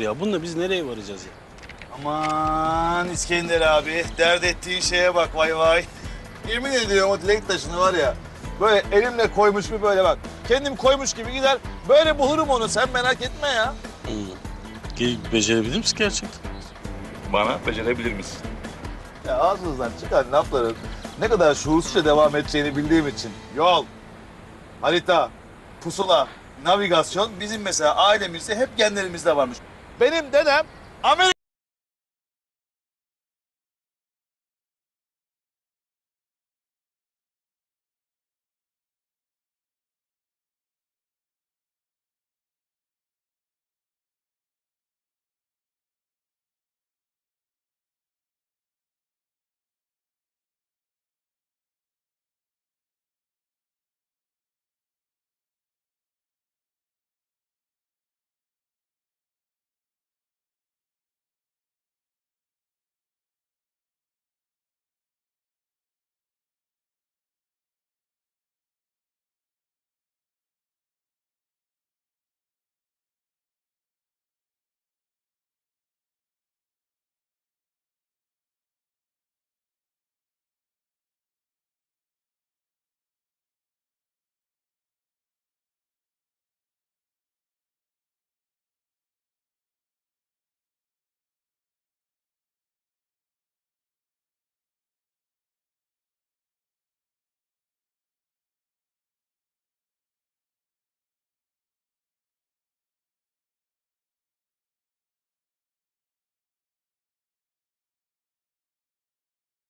ya. Bununla biz nereye varacağız ya? Aman İskender abi, dert ettiğin şeye bak vay vay. Yemin ediyorum o dilek taşını var ya, böyle elimle koymuş gibi böyle bak. Kendim koymuş gibi gider, böyle bulurum onu sen merak etme ya. Hı. Ki Becerebilir misin gerçekten? Bana becerebilir misin? Ya ağzınızdan çıkan lafların ne kadar şuursuzca devam edeceğini bildiğim için. Yol, harita, pusula, navigasyon bizim mesela ailemizde hep genlerimizde varmış. Benim dedem Amerika